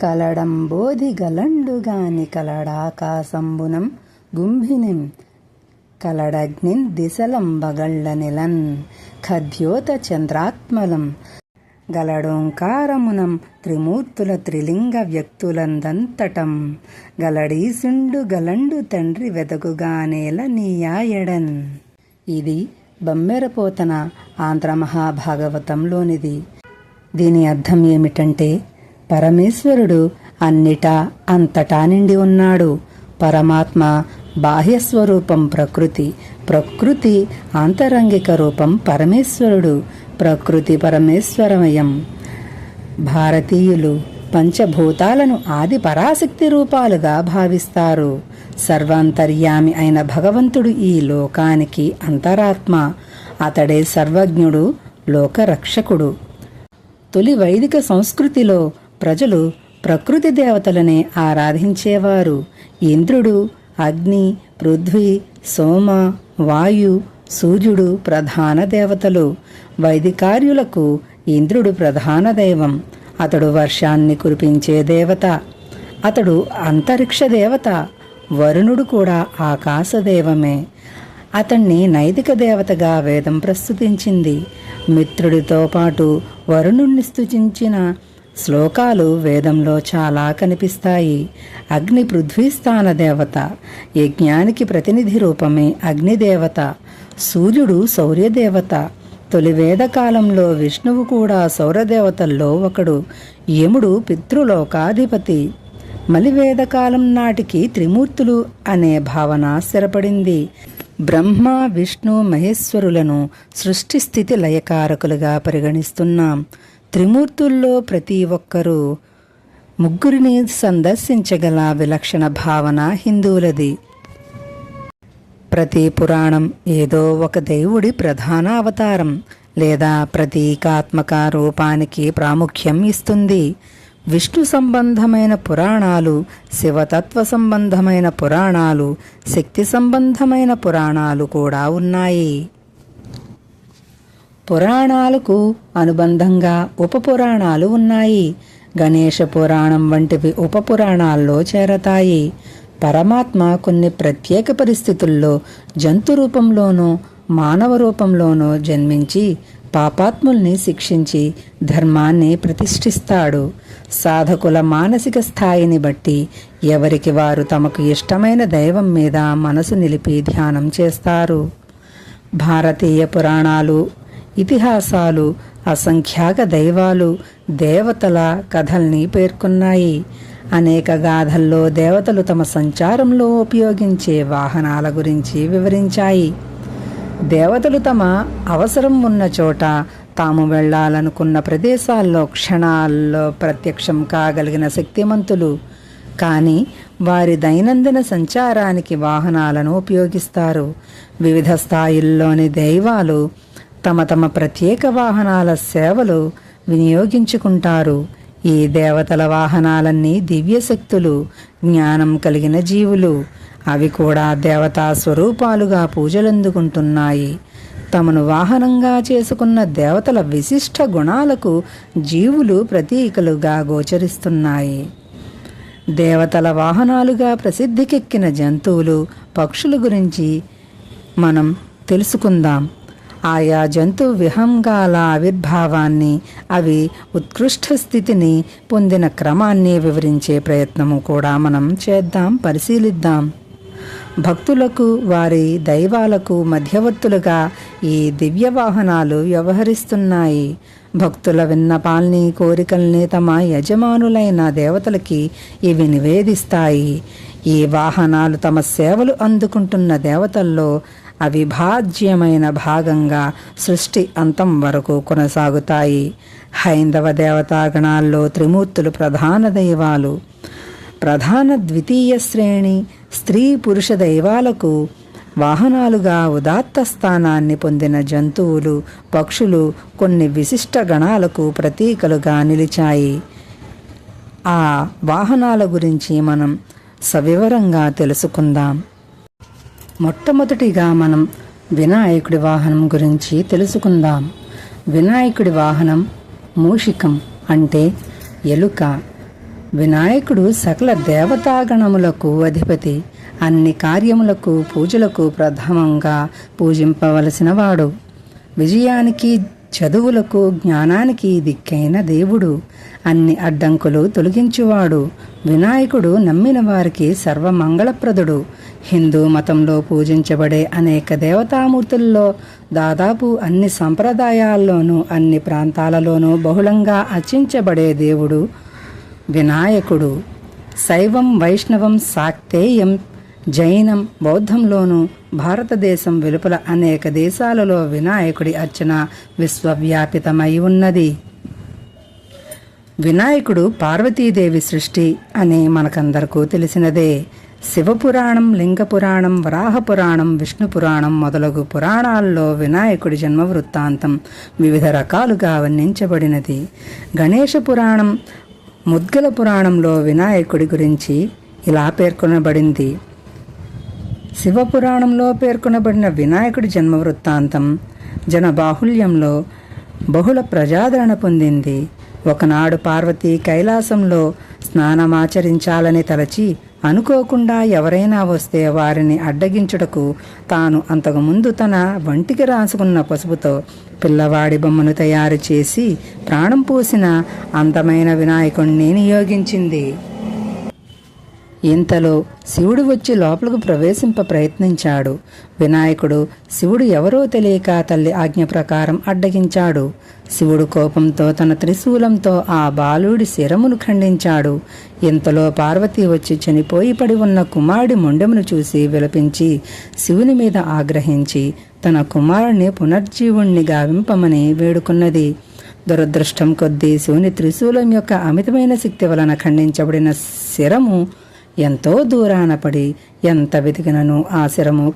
కలడంబోధి గలండుగాని కలడాకాశంబునం గుంభినిం కలడగ్నిన్ దిశలంబగళ్ళ నిలన్ ఖద్యోత చంద్రాత్మలం గలడోంకారమునం త్రిమూర్తుల త్రిలింగ వ్యక్తులందంతటం గలడీసుండు గలండు తండ్రి వెదకుగానేల నీయాయడన్. ఇది బమ్మెరపోతన ఆంధ్ర మహాభాగవతంలోనిది. దీని అర్థం ఏమిటంటే పరమేశ్వరుడు అన్నిటా అంతటా నిండి ఉన్నాడు. పరమాత్మ బాహ్య స్వరూపం ప్రకృతి ప్రకృతి ఆంతరంగిక రూపం పరమేశ్వరుడు ప్రకృతి పరమేశ్వరమయం. భారతీయులు పంచభూతాలను ఆది పరాశక్తి రూపాలుగా భావిస్తారు. సర్వాంతర్యామి అయిన భగవంతుడు ఈ లోకానికి అంతరాత్మ. అతడే సర్వజ్ఞుడు లోకరక్షకుడు. తొలి వైదిక సంస్కృతిలో ప్రజలు ప్రకృతి దేవతలనే ఆరాధించేవారు. ఇంద్రుడు అగ్ని పృథ్వీ సోమ వాయు సూర్యుడు ప్రధాన దేవతలు. వైదికార్యులకు ఇంద్రుడు ప్రధాన దైవం. అతడు వర్షాన్ని కురిపించే దేవత. అతడు అంతరిక్ష దేవత. వరుణుడు కూడా ఆకాశదేవమే అతన్ని నైతిక దేవతగా వేదం ప్రస్తుతించింది. మిత్రుడితో పాటు వరుణుణ్ణి స్తుతించిన శ్లోకాలు వేదంలో చాలా కనిపిస్తాయి. అగ్ని పృథ్వీస్థాన దేవత. యజ్ఞానికి ప్రతినిధి రూపమే అగ్నిదేవత సూర్యుడు శౌర్యదేవత తొలి వేదకాలంలో విష్ణువు కూడా సౌరదేవతల్లో ఒకడు. యముడు పితృలోకాధిపతి. మలివేదకాలం నాటికి త్రిమూర్తులు అనే భావన స్థిరపడింది. బ్రహ్మ విష్ణు మహేశ్వరులను సృష్టి స్థితి లయకారకులుగా పరిగణిస్తున్నాం. త్రిమూర్తుల్లో ప్రతి ఒక్కరూ ముగ్గురిని సందర్శించగల విలక్షణ భావన హిందువులది. ప్రతి పురాణం ఏదో ఒక దేవుడి ప్రధాన అవతారం లేదా ప్రతీకాత్మక రూపానికి ప్రాముఖ్యం ఇస్తుంది. విష్ణు సంబంధమైన పురాణాలు శివతత్వ సంబంధమైన పురాణాలు శక్తి సంబంధమైన పురాణాలు కూడా ఉన్నాయి. పురాణాలకు అనుబంధంగా ఉపపురాణాలు ఉన్నాయి. గణేష పురాణం వంటివి ఉపపురాణాల్లో చేరతాయి. పరమాత్మ కొన్ని ప్రత్యేక పరిస్థితుల్లో జంతు రూపంలోనూ మానవ రూపంలోనూ జన్మించి పాపాత్ముల్ని శిక్షించి ధర్మాన్ని ప్రతిష్ఠిస్తాడు. సాధకుల మానసిక స్థాయిని బట్టి ఎవరికి వారు తమకు ఇష్టమైన దైవం మీద మనసు నిలిపి ధ్యానం చేస్తారు. భారతీయ పురాణాలు ఇతిహాసాలు అసంఖ్యాక దైవాలు దేవతల కథల్ని పేర్కొన్నాయి. అనేక గాథల్లో దేవతలు తమ సంచారంలో ఉపయోగించే వాహనాల గురించి వివరించాయి. దేవతలు తమ అవసరం ఉన్న చోట తాము వెళ్ళాలనుకున్న ప్రదేశాల్లో క్షణాల్లో ప్రత్యక్షం కాగలిగిన శక్తిమంతులు. కానీ వారి దైనందిన సంచారానికి వాహనాలను ఉపయోగిస్తారు. వివిధ స్థాయిల్లోని దైవాలు తమ తమ ప్రత్యేక వాహనాల సేవలు వినియోగించుకుంటారు. ఈ దేవతల వాహనాలన్నీ దివ్యశక్తులు జ్ఞానం కలిగిన జీవులు. అవి కూడా దేవతా స్వరూపాలుగా పూజలందుకుంటున్నాయి. తమను వాహనంగా చేసుకున్న దేవతల విశిష్ట గుణాలకు జీవులు ప్రతీకలుగా గోచరిస్తున్నాయి. దేవతల వాహనాలుగా ప్రసిద్ధికెక్కిన జంతువులు పక్షుల గురించి మనం తెలుసుకుందాం. ఆయా జంతు విహంగాల ఆవిర్భావాన్ని అవి ఉత్కృష్ట స్థితిని పొందిన క్రమాన్ని వివరించే ప్రయత్నము కూడా మనం చేద్దాం పరిశీలిద్దాం. భక్తులకు వారి దైవాలకు మధ్యవర్తులుగా ఈ దివ్య వాహనాలు వ్యవహరిస్తున్నాయి. భక్తుల విన్నపాల్ని కోరికల్ని తమ యజమానులైన దేవతలకి ఇవి నివేదిస్తాయి. ఈ వాహనాలు తమ సేవలు అందుకుంటున్న దేవతల్లో అవిభాజ్యమైన భాగంగా సృష్టి అంతం వరకు కొనసాగుతాయి. హైందవ దేవతాగణాల్లో త్రిమూర్తులు ప్రధాన దైవాలు. ప్రధాన ద్వితీయ శ్రేణి స్త్రీ పురుష దైవాలకు వాహనాలుగా ఉదాత్త స్థానాన్ని పొందిన జంతువులు పక్షులు కొన్ని విశిష్ట గణాలకు ప్రతీకలుగా నిలిచాయి. ఆ వాహనాల గురించి మనం సవివరంగా తెలుసుకుందాం. మొట్టమొదటిగా మనం వినాయకుడి వాహనం గురించి తెలుసుకుందాం. వినాయకుడి వాహనం మూషికం అంటే ఎలుక. వినాయకుడు సకల దేవతాగణములకు అధిపతి. అన్ని కార్యములకు పూజలకు ప్రథమంగా పూజింపవలసినవాడు. విజయానికి చదువులకు జ్ఞానానికి దిక్కైన దేవుడు అన్ని అడ్డంకులు తొలగించువాడు. వినాయకుడు నమ్మిన వారికి సర్వమంగళప్రదుడు. హిందూ మతంలో పూజించబడే అనేక దేవతామూర్తుల్లో దాదాపు అన్ని సంప్రదాయాల్లోనూ అన్ని ప్రాంతాలలోనూ బహుళంగా అర్చించబడే దేవుడు వినాయకుడు. శైవం వైష్ణవం శాక్తేయం జైనం బౌద్ధంలోనూ భారతదేశం వెలుపల అనేక దేశాలలో వినాయకుడి అర్చన విశ్వవ్యాపితమై ఉన్నది. వినాయకుడు పార్వతీదేవి సృష్టి అని మనకందరకు తెలిసినదే. శివపురాణం లింగపురాణం వరాహపురాణం విష్ణు పురాణం మొదలగు పురాణాల్లో వినాయకుడి జన్మ వృత్తాంతం వివిధ రకాలుగా వర్ణించబడినది. గణేష పురాణం ముద్గల పురాణంలో వినాయకుడి గురించి ఇలా పేర్కొనబడింది. శివపురాణంలో పేర్కొనబడిన వినాయకుడి జన్మ వృత్తాంతం జనబాహుల్యంలో బహుళ ప్రజాదరణ పొందింది. ఒకనాడు పార్వతి కైలాసంలో స్నానమాచరించాలని తలచి అనుకోకుండా ఎవరైనా వస్తే వారిని అడ్డగించుటకు తాను అంతకుముందు తన వంటికి రాసుకున్న పసుపుతో పిల్లవాడి బొమ్మను తయారు చేసి ప్రాణం పోసిన అందమైన వినాయకుణ్ణి నియోగించింది. ఇంతలో శివుడు వచ్చి లోపలకు ప్రవేశింప ప్రయత్నించాడు. వినాయకుడు శివుడు ఎవరో తెలియక తల్లి ఆజ్ఞ ప్రకారం అడ్డగించాడు. శివుడు కోపంతో తన త్రిశూలంతో ఆ బాలుడి శిరమును ఖండించాడు. ఇంతలో పార్వతి వచ్చి చనిపోయి పడి ఉన్న కుమారుడి మొండెమును చూసి విలపించి శివుని మీద ఆగ్రహించి తన కుమారుని పునర్జీవుణ్ణి గావింపమని వేడుకున్నది. దురదృష్టం కొద్దీ శివుని త్రిశూలం యొక్క అమితమైన శక్తి వలన ఖండించబడిన శిరము ఎంతో దూరాన పడి ఎంత వెతికినను ఆ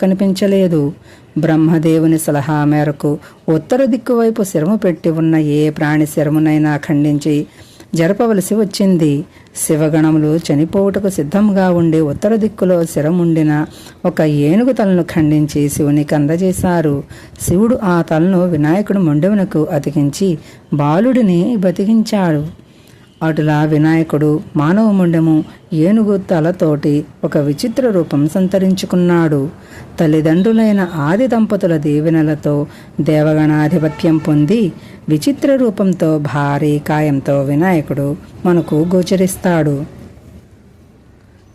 కనిపించలేదు. బ్రహ్మదేవుని సలహా మేరకు ఉత్తర దిక్కు వైపు శిరము పెట్టి ఉన్న ఏ ప్రాణి శిరమునైనా ఖండించి జరపవలసి వచ్చింది. శివగణములు చనిపోవుటకు సిద్ధంగా ఉండి ఉత్తర దిక్కులో శిరముండిన ఒక ఏనుగు తలను ఖండించి శివునికి అందజేశారు శివుడు ఆ తలను వినాయకుడు మొండెమునకు అతికించి బాలుడిని బతికించాడు. అటులా వినాయకుడు మానవముండెము ఏనుగు తలతోటి ఒక విచిత్ర రూపం సంతరించుకున్నాడు. తల్లిదండ్రులైన ఆది దంపతుల దీవెనలతో దేవగణాధిపత్యం పొంది విచిత్ర రూపంతో భారీ కాయంతో వినాయకుడు మనకు గోచరిస్తాడు.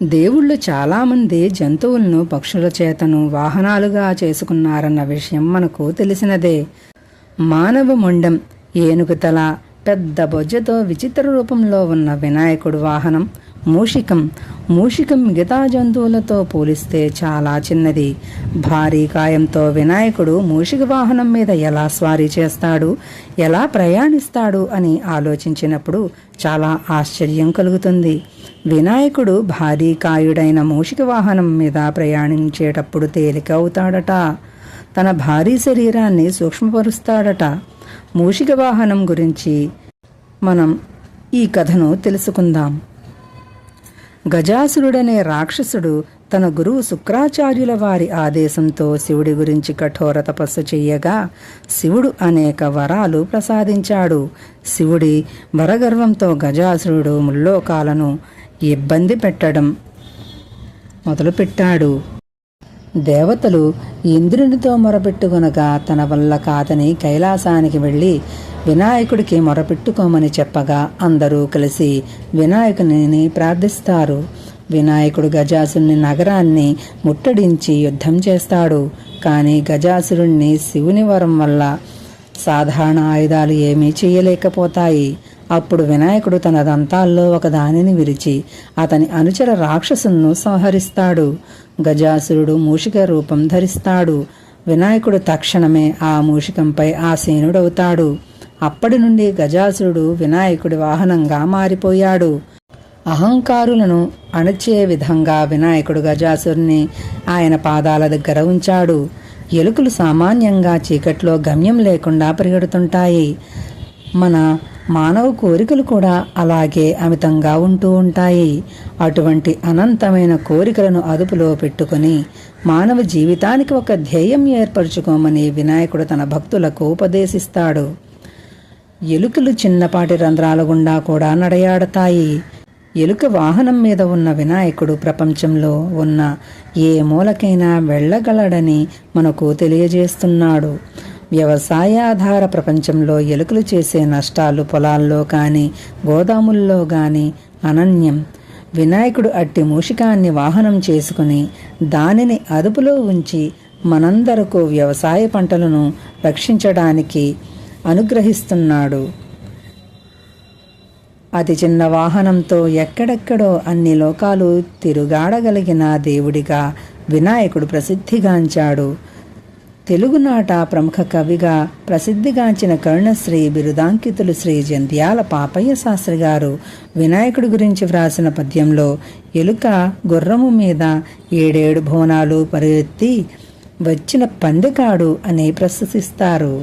దేవుళ్ళు చాలామంది జంతువులను పక్షుల చేతను వాహనాలుగా చేసుకున్నారన్న విషయం మనకు తెలిసినదే. మానవ మొండం ఏనుగు తల పెద్ద బొజ్జతో విచిత్ర రూపంలో ఉన్న వినాయకుడు వాహనం మూషికం. మూషికం మిగతా జంతువులతో పోలిస్తే చాలా చిన్నది. భారీ కాయంతో వినాయకుడు మూషిక వాహనం మీద ఎలా స్వారీ చేస్తాడు ఎలా ప్రయాణిస్తాడు అని ఆలోచించినప్పుడు చాలా ఆశ్చర్యం కలుగుతుంది. వినాయకుడు భారీ కాయుడైన మూషిక వాహనం మీద ప్రయాణించేటప్పుడు తేలిక అవుతాడట. తన భారీ శరీరాన్ని సూక్ష్మపరుస్తాడట. మూషిక వాహనం గురించి మనం ఈ కథను తెలుసుకుందాం. గజాసురుడనే రాక్షసుడు తన గురువు శుక్రాచార్యుల వారి ఆదేశంతో శివుడి గురించి కఠోర తపస్సు చెయ్యగా శివుడు అనేక వరాలు ప్రసాదించాడు. శివుడి వరగర్వంతో గజాసురుడు ముల్లోకాలను ఇబ్బంది పెట్టడం మొదలుపెట్టాడు. దేవతలు ఇంద్రునితో మొరపెట్టుకొనగా తన వల్ల కాదని కైలాసానికి వెళ్ళి వినాయకుడికి మొరపెట్టుకోమని చెప్పగా అందరూ కలిసి వినాయకుని ప్రార్థిస్తారు. వినాయకుడు గజాసుని నగరాన్ని ముట్టడించి యుద్ధం చేస్తాడు. కానీ గజాసురుణ్ణి శివుని వరం వల్ల సాధారణ ఆయుధాలు ఏమీ చేయలేకపోతాయి. అప్పుడు వినాయకుడు తన దంతాల్లో ఒక దానిని విరిచి అతని అనుచర రాక్షసును సంహరిస్తాడు. గజాసురుడు మూషిక రూపం ధరిస్తాడు. వినాయకుడు తక్షణమే ఆ మూషికంపై ఆసీనుడవుతాడు. అప్పటి నుండి గజాసురుడు వినాయకుడి వాహనంగా మారిపోయాడు. అహంకారులను అణచే విధంగా వినాయకుడు గజాసురుని ఆయన పాదాల దగ్గర ఉంచాడు. ఎలుకలు సామాన్యంగా చీకట్లో గమ్యం లేకుండా పరిగెడుతుంటాయి. మన మానవ కోరికలు కూడా అలాగే అమితంగా ఉంటూ ఉంటాయి. అటువంటి అనంతమైన కోరికలను అదుపులో పెట్టుకుని మానవ జీవితానికి ఒక ధ్యేయం ఏర్పరచుకోమని వినాయకుడు తన భక్తులకు ఉపదేశిస్తాడు. ఎలుకలు చిన్నపాటి రంధ్రాల గుండా కూడా నడయాడతాయి. ఎలుక వాహనం మీద ఉన్న వినాయకుడు ప్రపంచంలో ఉన్న ఏ మూలకైనా వెళ్ళగలడని మనకు తెలియజేస్తున్నాడు. వ్యవసాయాధార ప్రపంచంలో ఎలుకలు చేసే నష్టాలు పొలాల్లో కానీ గోదాముల్లో కానీ అనన్యం. వినాయకుడు అట్టి మూషికాన్ని వాహనం చేసుకుని దానిని అదుపులో ఉంచి మనందరకు వ్యవసాయ పంటలను రక్షించడానికి అనుగ్రహిస్తున్నాడు. అతి చిన్న వాహనంతో ఎక్కడెక్కడో అన్ని లోకాలు తిరుగాడగలిగిన దేవుడిగా వినాయకుడు ప్రసిద్ధిగాంచాడు. తెలుగునాట ప్రముఖ కవిగా ప్రసిద్ధిగాంచిన కరుణశ్రీ బిరుదాంకితులు శ్రీ జంధ్యాల పాపయ్య శాస్త్రి గారు వినాయకుడి గురించి వ్రాసిన పద్యంలో ఎలుక గుర్రము మీద ఏడేడు భువనాలు పరిగెత్తి వచ్చిన పందెకాడు అని ప్రశంసిస్తారు.